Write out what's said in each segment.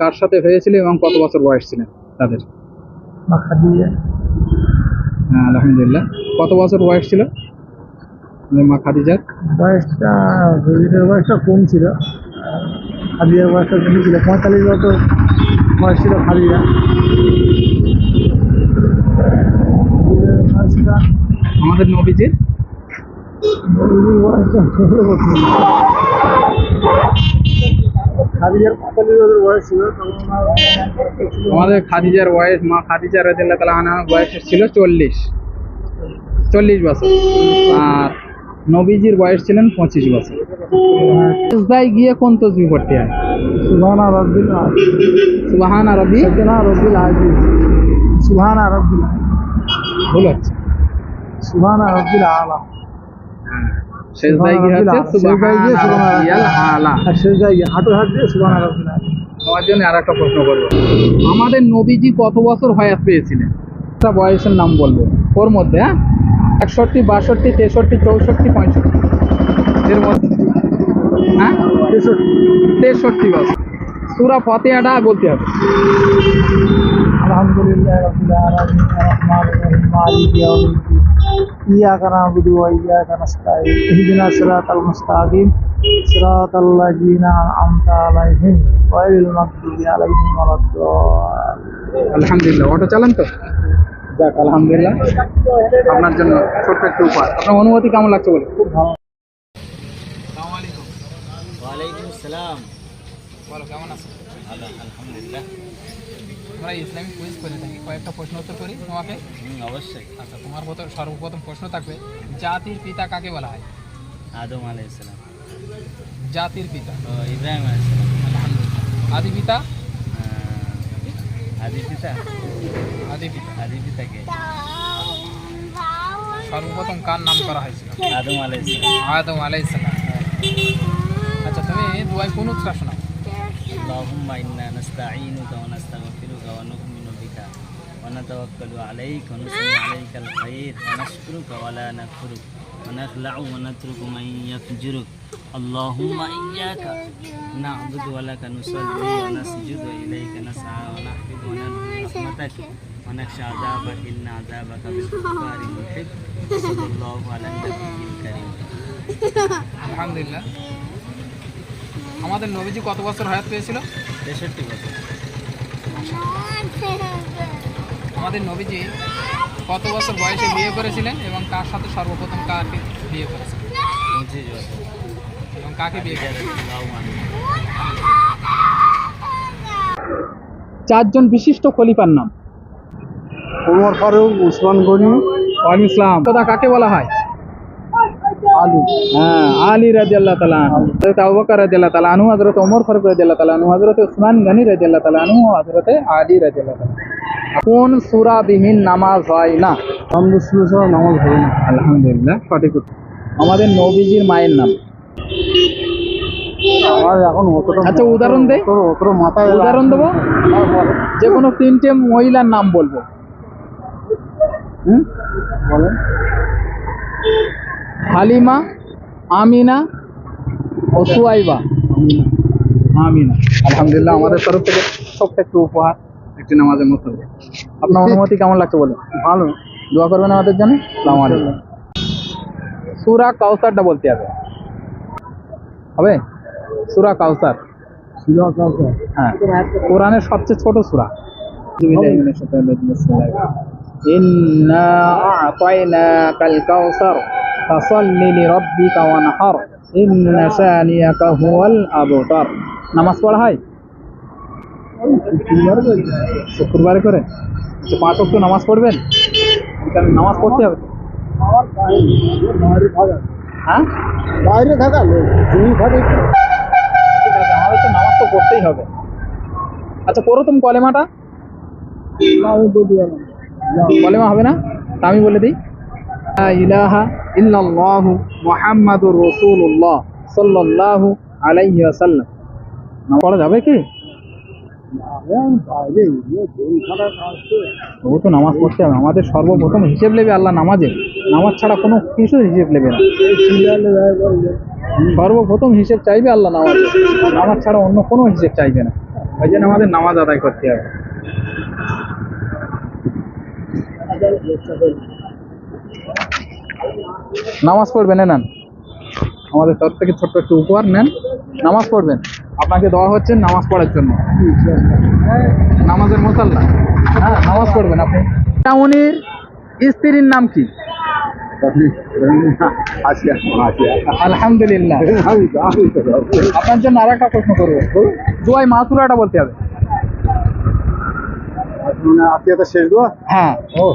কার সাথে হয়েছিল এবং কত বছর বয়স ছিলেন তাদের? হ্যাঁ আলহামদুলিল্লাহ। কত বছর বয়স ছিল? আমাদের মা খাদিজার বয়সটা রোগীদের বয়সটা কম ছিল। খাদিজার বয়সটা বেশি ছিল। পঁয়তাল্লিশ বছর বয়স ছিল খাদিজা। আমাদের নবীজির বয়সটা ষোলো বছর। আমাদের খাদিজার বয়স মা খাদিজা রাদিয়াল্লাহু তাআলা আনহার বয়স ছিল চল্লিশ। চল্লিশ বছর। আর নবীজির বয়স ছিলেন পঁচিশ বছর। সিজদায় গিয়ে কোন তসবি পড়তে হয়। সুবহানা রব্বিল সুবহানা রব্বি রব্বিল আযীম। সুবহানা রব্বিল ভুল হচ্ছে। সুবহানা রব্বিল আলা সিজদায় গিয়ে হচ্ছে সেজদায় গিয়ে সুবহানা সুবহানা রাব্বিয়াল আলা আর সেজদায় গিয়ে হাঁটু হাত দিয়ে সুবহানা রব্বিল জন্য আর একটা প্রশ্ন করব। আমাদের নবীজি কত বছর হয়াত পেয়েছিলেন? একটা বয়সের নাম বলব। ওর মধ্যে হ্যাঁ? একষট্টি বাষট্টি তেষট্টি চৌষট্টি পঁয়ষট্টি। এর মধ্যে হ্যাঁ? তেষট্টি। তেষট্টি বছর। সুরা ফতেহাটা বলতে হবে। আলহামদুলিল্লাহ ইয়াউমিদ্দিন ইyyaka na'budu wa iyyaka nasta'in ihdinas siratal mustaqim siratal ladzina an'amta 'alaihim ghairil maghdubi 'alaihim waladdallin আলহামদুলিল্লাহ। অটো চালান তো? যাক আলহামদুলিল্লাহ। আপনার জন্য ছোট্ট একটু উপহার। আপনার অনুমতি কেমন লাগছে বলে খুব ভালো। আসসালাম। বলো কেমন আছো ভালো আলহামদুলিল্লাহ। আমরা ইসলামিক কুইজ করে থাকি কয়েকটা প্রশ্ন উত্তর করি তোমাকে হুম অবশ্যই আচ্ছা তোমার মতো সর্বপ্রথম প্রশ্ন থাকবে জাতির পিতা কাকে বলা হয় আদম আলাইসালাম জাতির পিতা ও ইব্রাহিম আলাইসালাম আলহামদুলিল্লাহ আদি পিতা আদি পিতা আদি পিতা আদি পিতাকে সর্বপ্রথম কার নাম করা হয়েছিল আদম আলাইসালাম আদম আলাইসালাম আচ্ছা তুমি দুয়াই কোন উৎসাহ শোনাও اللهم إنا نستعينك ونستغفرك ونؤمن بك ونتوكل عليك ونثني عليك الخير ونشكرك ولا نكفرك ونخلع ونترك من يفجرك اللهم إياك نعبد ولك نصلي ونسجد وإليك نسعى ونحفظ ونرجو رحمتك ونخشى عذابك إن عذابك بالكفار محب صلى الله على النبي الكريم আলহামদুলিল্লাহ আমাদের নবীজি কত বছর হায়াত পেয়েছিল তেষট্টি বছর আমাদের নবীজি কত বছর বয়সে বিয়ে করেছিলেন এবং কার সাথে সর্বপ্রথম কাকে বিয়ে করেছিলেন? এবং কাকে বিয়ে করেছিলেন চারজন বিশিষ্ট খলিফার নাম। ওমর ফারুক উসমান গনি। ইসলাম। দাদা কাকে বলা হয়? হ্যাঁ আলী রাদিয়াল্লাহু তাআলা আনহু হযরত আবু বকর রাদিয়াল্লাহু তাআলা আনহু হযরত ওমর ফারুক রাদিয়াল্লাহু তাআলা আনহু হযরত উসমান গনি রাদিয়াল্লাহু তাআলা আনহু হযরত আলী রাদিয়াল্লাহু তাআলা আনহু। কোন সূরা বিহীন নামাজ হয় না? নামাজ হবে না। আলহামদুলিল্লাহ সঠিক আমাদের নবীজির মায়ের নাম। আমার এখন অতটা আচ্ছা, উদাহরণ দে। উদাহরণ দেবো? যে কোনো তিনটে মহিলার নাম বলব। হুম? বলেন। হালিমা আমিনা ও সুয়াইবা। আমিনা। আলহামদুলিল্লাহ আমাদের তরফ থেকে ছোট্ট একটু উপহার একটি নামাজের মতো। আপনার অনুমতি কেমন লাগছে বলুন? ভালো। দোয়া করবেন আমাদের জন্য? আসসালামু আলাইকুম। সুরা কাউসারটা বলতে হবে। হবে? সুরা কাউসার। হ্যাঁ। কোরআনের সবচেয়ে ছোট সূরা। ইন্না আ'তাইনাকাল কাউসার। ফাসাল্লি লিরাব্বিকা ওয়ানহার ইন্না শানিয়াকা হুয়াল আবতার। নামাজ পড়া হয়? শুক্রবারে করে। পাঁচ ওয়াক্ত নামাজ পড়বেন? নামাজ পড়তে হবে? হ্যাঁ? বাইরে থাকা তুমি থাকে ঠিক আছে আমাদের তো নামাজ তো পড়তেই হবে। আচ্ছা করো তুমি কলেমাটা। আমি কলেমা হবে না? তা আমি বলে দিই। ইলাহা ইল্লাল্লাহু মুহাম্মাদুর রাসূলুল্লাহ সাল্লাল্লাহু আলাইহি ওয়াসাল্লাম। না পড়া যাবে কি? তবু তো নামাজ পড়তে হবে। আমাদের সর্বপ্রথম হিসেব নেবে আল্লাহ নামাজে। নামাজ ছাড়া কোনো কিছু হিসেব নেবে না। সর্বপ্রথম হিসেব চাইবে আল্লাহ নামাজ। নামাজ ছাড়া অন্য কোনো হিসেব চাইবে না। ওই জন্য আমাদের নামাজ আদায় করতে হবে। নামাজ পড়বেন নেন। আমাদের তরফ থেকে ছোট্ট একটু উপহার নেন। নামাজ পড়বেন। আপনাকে দেওয়া হচ্ছে নামাজ পড়ার জন্য। নামাজের মোসাল্লা হ্যাঁ নামাজ পড়বেন আপনি। উনির স্ত্রীর নাম কি? আলহামদুলিল্লাহ। আপনার জন্য আর একটা প্রশ্ন করব। দোয়াই মাতুরাটা বলতে হবে। শেষ দোয়া? হ্যাঁ। ও।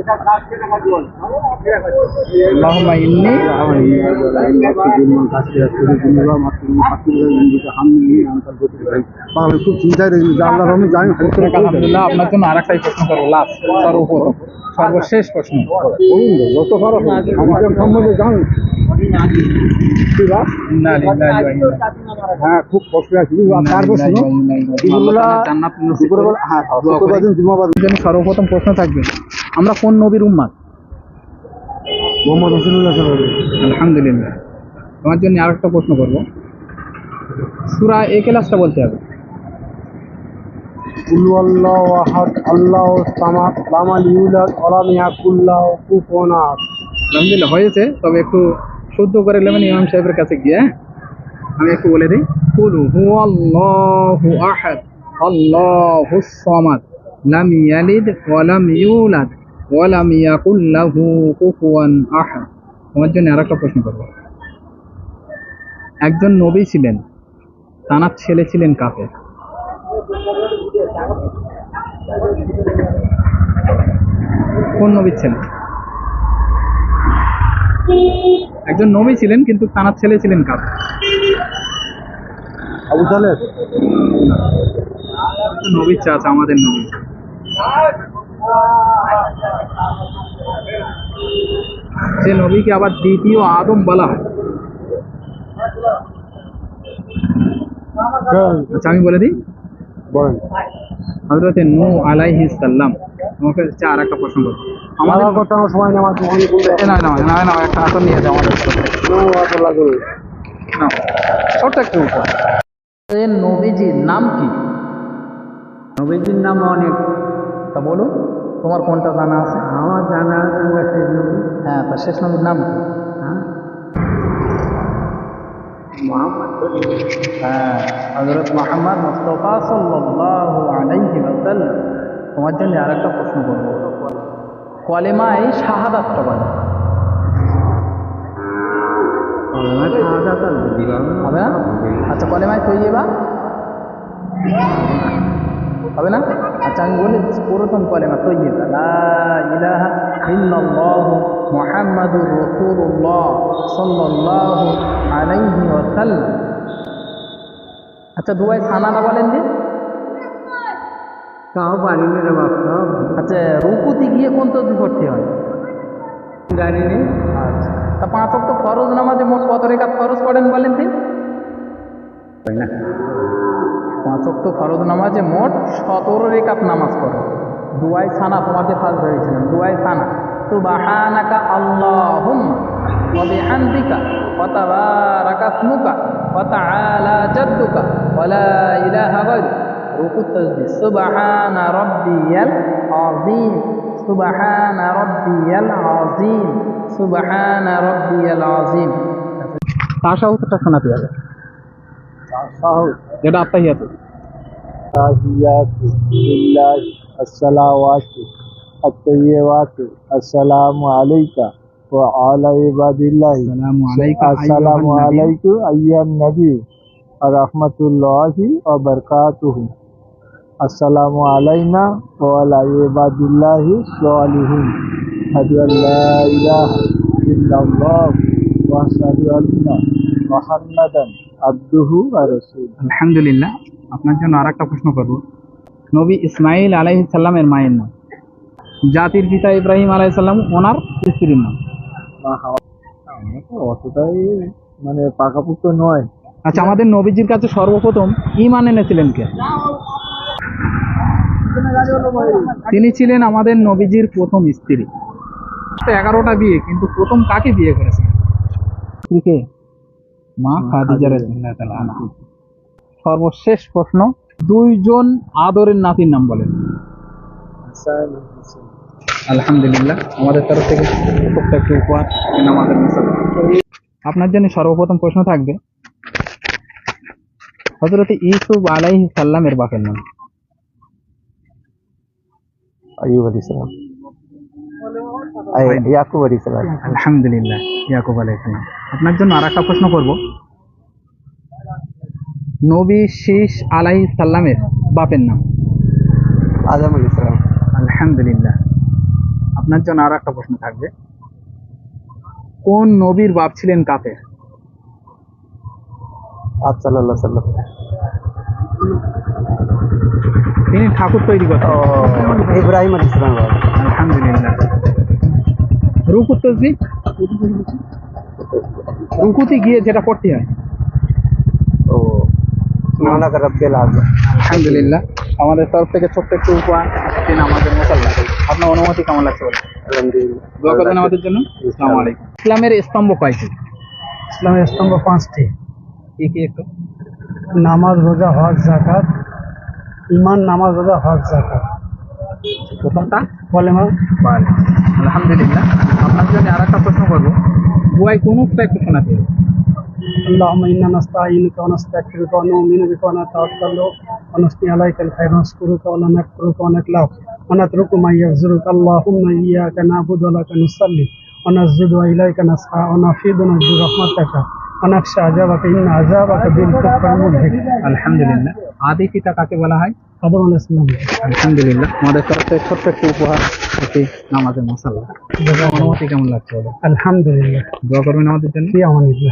اللهم صل على محمد وعلى آل محمد كما صليت على إبراهيم وعلى آل إبراهيم إنك حميد مجيد اللهم بارك على محمد وعلى آل محمد كما باركت على إبراهيم وعلى آل আল্লাহুম্মা ইন্নী খুব চিন্তায় রয়েছে যে আল্লাহর রহমে জানি আলহামদুলিল্লাহ আপনার জন্য আর একটাই প্রশ্ন করবো লাস্ট সর্বপ্রথম সর্বশেষ প্রশ্ন যত খারাপ আমাকে সম্বন্ধে জান ইন্না লিল্লাহি ওয়া ইন্না হ্যাঁ খুব কষ্ট আছে তারপর ইলাইহি শুনো রাজিউন। আল্লাহ তাআলা জান্নাত নসিব করুন। দুপুরবেলা হ্যাঁ দোয়া করি। শুক্রবার দিন জুমাবাদ আপনার জন্য সর্বপ্রথম প্রশ্ন থাকবে আমরা কোন নবীর উম্মাদ। মোহাম্মদ রসুল্লাহ আলহামদুলিল্লাহ। তোমার জন্য আর একটা প্রশ্ন করব। সুরা এ ক্লাসটা বলতে হবে। আল্লাহ আহাদ আল্লাহ সামাদ লামাল ইউলাদ ওলাম ইয়াকুল্লাহ কুফুয়ান আলহামদুলিল্লাহ হয়েছে তবে একটু শুদ্ধ করে নেবেন ইমাম সাহেবের কাছে গিয়ে হ্যাঁ? আমি একটু বলে দিই। কুল হুয়াল্লাহু আহাদ আল্লাহু সামাদ লাম ইয়ালিদ ওয়া লাম ইউলাদ। ওয়া লাম ইয়াকুল লাহু কুফুয়ান তোমার জন্য আরেকটা প্রশ্ন করব। একজন নবী ছিলেন তানার ছেলে ছিলেন কাফের। কোন নবীর ছেলে? একজন নবী ছিলেন কিন্তু তানার ছেলে ছিলেন কাফের। আবু তালেব নবীর চাচা আমাদের নবী। সে নবীকে আবার দ্বিতীয় আদম বলা হয় আচ্ছা আমি বলে দিই বলেন হজরতে নু আলাইহি সাল্লাম তোমাকে হচ্ছে আর একটা প্রশ্ন করব আমাদের কথা সময় নেওয়ার মনে না না না না একটা আসন নিয়ে যাও আমাদের থেকে। ছোট্ট একটু উপর নবীজির নাম কি নবীজির নাম অনেক তা বলুন। তোমার কোনটা জানা আছে? আমার জানা হ্যাঁ তা শেষ নবীর নাম কি? হ্যাঁ। হ্যাঁ হজরত মোহাম্মদ মুস্তফা সাল্লাল্লাহু আলাইহি ওয়াসাল্লাম। তোমার জন্য আর একটা প্রশ্ন করব। কলেমায় শাহাদাতটা বলে। হবে না? আচ্ছা কলেমায় তৈবা হবে না? আচ্ছা আমি বলি প্রথম কলেমা তৈবা লা ইলাহা ইল্লাল্লাহ মুহাম্মাদুর রাসূলুল্লাহ সাল্লাল্লাহু আলাইহি ওয়াসাল্লাম। আচ্ছা দুবাই সানাটা বলেন দিন তাও পারি না রে বাপ আচ্ছা রুকুতি গিয়ে কোন তসবি পড়তে হয়? জানি আচ্ছা তা পাঁচ অক্ট ফরজ নামাজে মোট কত রেখা ফরজ পড়েন বলেন দিন পাঁচ অক্ট ফরজ নামাজে মোট সতেরো রেখাত নামাজ পড়ো। দুয়াই সানা তোমাকে ফার্স্ট হয়েছিলেন দুয়াই সানা। সুবাহানাকা আল্লাহুম্মা ওয়া বিহামদিকা ওয়া তাবারাকা ইসমুকা ওয়া তাআলা জাদ্দুকা ওয়া লা ইলাহা গায়রুক। রুকু তাসবিহ সুবহানা রাব্বিয়াল আযীম। শোনাতে হবে। যেটা আত্মাহিয়াতে আসসালাওয়াতু আত-তাইয়্যিবাতু আসসালামু আলাইকা ওয়া আলা ইবাদিল্লাহি। আসসালামু আলাইকা আসসালামু আলাইকুম আইয়ান নবী ওয়া রাহমাতুল্লাহি ওয়া বারাকাতুহু। আসসালামু আলাইনা ওয়া আলা ইবাদিল্লাহি সালিহিন। আশহাদু আল্লা ইলাহা ইল্লাল্লাহ ওয়া আশহাদু আন্না মুহাম্মাদান আর আলহামদুলিল্লাহ আপনার জন্য আর একটা প্রশ্ন করব। নবী ইসমাইল আলাইসাল্লামের মায়ের নাম। জাতির পিতা ইব্রাহিম আলাইসাল্লাম ওনার স্ত্রীর নাম। আচ্ছা, অতটাই মানে পাকাপুক্ত নয়। আচ্ছা আমাদের নবীজির কাছে সর্বপ্রথম ইমান এনেছিলেন কে? তিনি ছিলেন আমাদের নবীজির প্রথম স্ত্রী। এগারোটা বিয়ে কিন্তু প্রথম কাকে বিয়ে করেছেন স্ত্রীকে? মা খাদিজা। রাদিয়াল্লাহু আনহা। সর্বশেষ প্রশ্ন দুইজন আদরের নাতির নাম বলেন। আলহামদুলিল্লাহ আমাদের তরফ থেকে ছোট্ট একটি উপহার আমাদের আপনার জন্য সর্বপ্রথম প্রশ্ন থাকবে হজরত ইউসুফ আলাইহিস সাল্লামের বাপের নাম। আইয়ুব আলাইহিস সালাম। ইয়াকুব আলাইহিস সালাম। আলহামদুলিল্লাহ ইয়াকুব আলাইহিস সালাম। আপনার জন্য আর একটা প্রশ্ন করব। নবী শীষ আলাই সাল্লামের বাপের নাম? আদম আলাইহিস সালাম। আলহামদুলিল্লাহ। আপনার জন্য আর একটা প্রশ্ন থাকবে। কোন নবীর বাপ ছিলেন কাফের? আদ সাল্লাল্লাহু সাল্লাম তিনি ঠাকুর তৈরি করতেন। ইব্রাহিম আলাইহিস সালাম আলহামদুলিল্লাহ। রুকু তসবি রুকুতে গিয়ে যেটা পড়তে হয়। ও সুবহানাকা রাব্বিল আযম আলহামদুলিল্লাহ। আমাদের তরফ থেকে ছোট্ট একটু উপহার দিন আমাদের মোসাল্লা আপনার অনুমতি কেমন লাগছে বলুন? আলহামদুলিল্লাহ। দোয়া করবেন আমাদের জন্য? আসসালামু আলাইকুম। ইসলামের স্তম্ভ কয়টি? ইসলামের স্তম্ভ পাঁচটি। কি কি একটু? নামাজ রোজা হজ জাকাত ইমান নামাজ রোজা হজ জাকাত প্রথমটা? বলে মা বাল আলহামদুলিল্লাহ। আপনার জন্য আর একটা প্রশ্ন করব। বুয়াই কোন উক্তা একটু শোনাতে হবে اللهم إنا نستعينك ونستغفرك ونؤمن بك ونتوكل ونثني عليك الخير ونشكرك ولا نكفرك ونكلك ونترك ما يغزرك اللهم إياك نعبد ولك نصلي ونسجد وإليك نسعى ونفيض نرجو رحمتك ونخشى عذابك إن عذابك بالكفر ملحق আলহামদুলিল্লাহ আদি পিতা কাকে বলা হয় আদম আলাইহিস সালাম আলহামদুলিল্লাহ আমাদের তরফ থেকে ছোট্ট একটি উপহার একটি নামাজের মশাল্লা অনুমতি কেমন লাগছে আলহামদুলিল্লাহ। দোয়া করবেন আমাদের জন্য? কি আমানিল্লাহ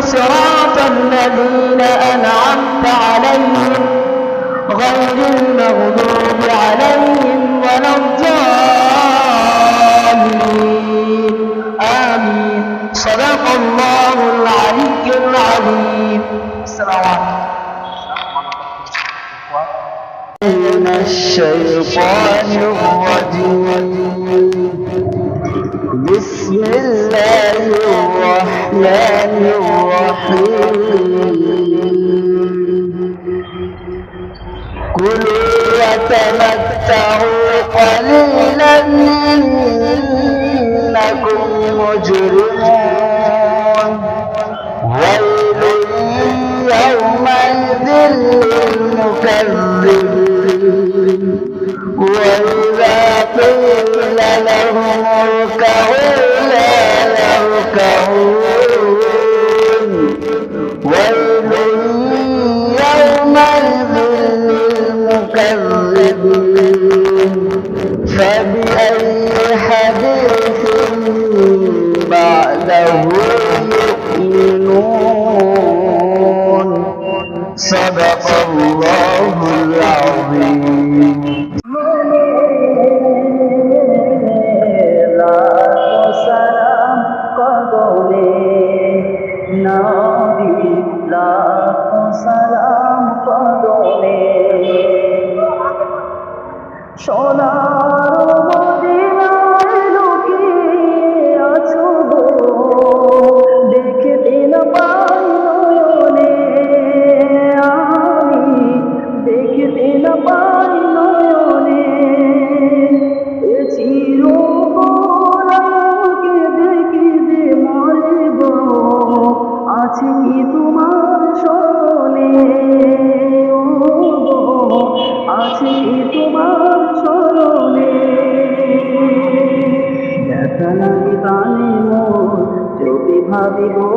صراط الذين أنعمت عليهم غير المغضوب عليهم ولا الضالين. آمين. صدق الله العلي العظيم. السلام عليكم. من الشيطان الرجيم. penas Tchau. নবী লাখ সালাম কদমে। সোনার amigo